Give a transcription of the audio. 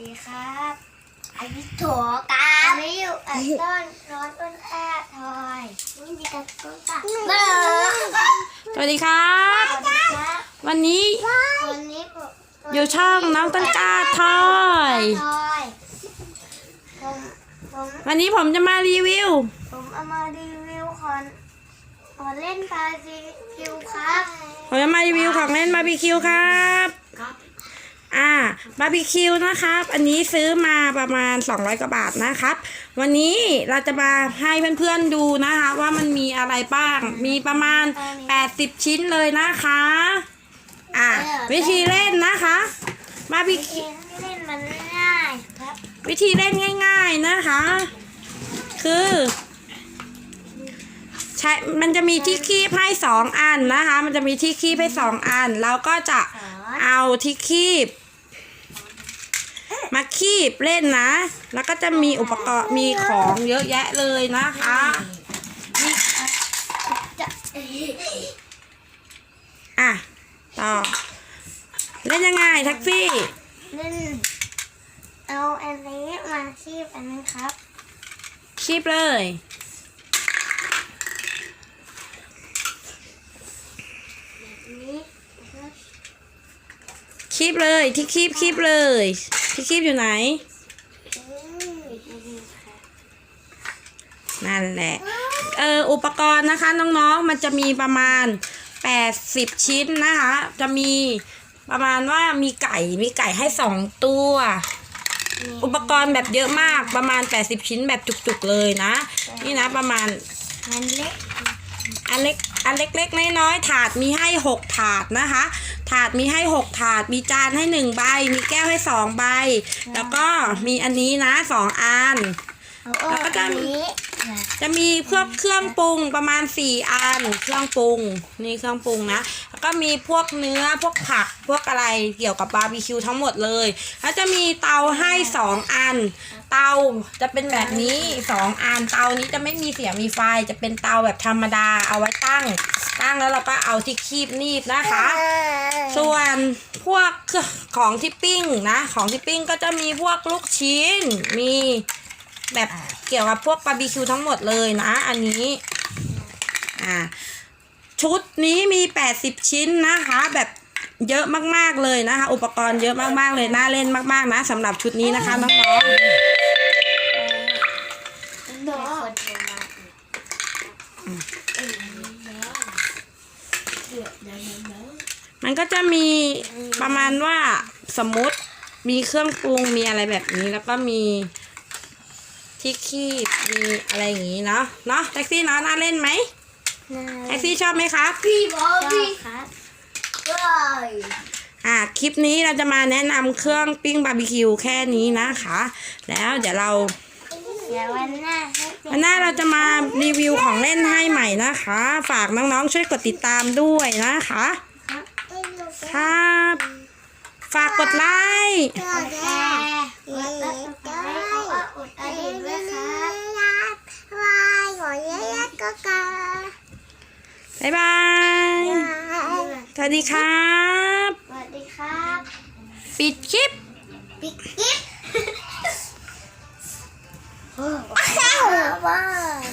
ดีครับอันนี้ถั่วกันอันนี้อยู่อันต้นร้อนต้นแอบทอยนี่มีกระตุ้นตัดเบอร์สวัสดีครับสวัสดีครับ วันนี้วันนี้ผมอยู่ช่องน้องต้นกล้าทอยทอย ผมผมวันนี้ผมจะมารีวิว ผมเอามารีวิวคอนขอเล่นปลาซีคิวครับ ผมจะมารีวิวของเล่นบาร์บีคิวครับครับ อ่าบาร์บีคิวนะครับ อันนี้ซื้อมาประมาณ 200 กว่าบาทนะครับ วันนี้เราจะมาให้เพื่อนๆดูนะคะ ว่ามันมีอะไรบ้าง มีประมาณ 80 ชิ้นเลยนะคะ อ่าวิธีเล่นนะคะบาร์บีเกคิวมที่เล่นมันง่ายครับ วิธีเล่นง่าย ๆนะคะ คือใช้มันจะมีที่คีบให้สองอันนะคะ มันจะมีที่คีบให้สองอัน แล้วก็จะสอนเอาที่คีบ มาคีบเล่นนะ แล้วก็จะมีอุปกรณ์มีของเยอะแยะเลยนะคะมีจะอะต่อ เล่นยังไงแท็กซี่ เล่น เอาอันนี้มาคีบอันนี้ครับ คีบเลยนี้นะครับคีบเลยที่คีบคีบเลย ที่คีบอยู่ไหนอืมนี่ครับนั่นแหละ เอออุปกรณ์นะคะน้องๆ มันจะมีประมาณ 80 ชิ้นนะคะ จะมีประมาณว่ามีไก่มีไก่ให้สองตัว อุปกรณ์แบบเยอะมากประมาณ 80 ชิ้นแบบจุกๆเลยนะ นี่นะประมาณมันเล็กอันเล็กอันเล็กๆน้อยๆถาดมีให้ 6 ถาดนะคะ ถาดมีให้6ถาด มีจานให้1ใบ มีแก้วให้2ใบ แล้วก็มีอันนี้นะ2อันเอาแล้วก็จะอันนี้นะ จะมีพวกเครื่องปรุงประมาณ4อัน เครื่องปรุงนี่เครื่องปรุงนะแล้วก็มีพวกเนื้อพวกผักพวกอะไรเกี่ยวกับบาร์บีคิวทั้งหมดเลย แล้วจะมีเตาให้2อัน เตาจะเป็นแบบนี้2อัน เตานี้จะไม่มีเสียงมีไฟจะเป็นเตาแบบธรรมดาเอาไว้ตั้ง ตั้งแล้วเราก็เอาที่คีบนีบนะคะ ส่วนพวกของที่ปิ้งนะ ของที่ปิ้งก็จะมีพวกลูกชิ้นมี แบบเกี่ยวกับพวกบาร์บีคิวทั้งหมดเลยนะ อันนี้ อ่า ชุดนี้มี 80 ชิ้นนะคะ แบบเยอะมากๆเลยนะคะ อุปกรณ์เยอะมากๆเลยน่าเล่นมากๆนะสำหรับชุดนี้นะคะน้องเดี๋ยวคนเดียวมาเดี๋ยวเดี๋ยวเดี๋ยวๆมันก็จะมีประมาณว่าสมมติมีเครื่องปรุงมีอะไรแบบนี้แล้วก็มี ที่คีบมีอะไรอย่างนี้เนาะเนาะแท็กซี่เนาะน่าเล่นไหมแท็กซี่ชอบไหมครับพี่บอพี่ครับว้ายอ่าคลิปนี้เราจะมาแนะนำเครื่องปิ้งบาร์บีคิวแค่นี้นะคะ แล้วเดี๋ยวเราเดี๋ยววันหน้าให้เป็นวันหน้าเราจะมารีวิวของเล่นให้ใหม่นะคะ ฝากน้องๆช่วยกดติดตามด้วยนะคะ ครับ ฝากกดไลค์กดแชร์กดติดตามเขาก็อุดอดีตด้วยครับ บ๊ายบายสวัสดีครับ สวัสดีครับ ปิดคลิป ปิ๊กกิ๊บว้าว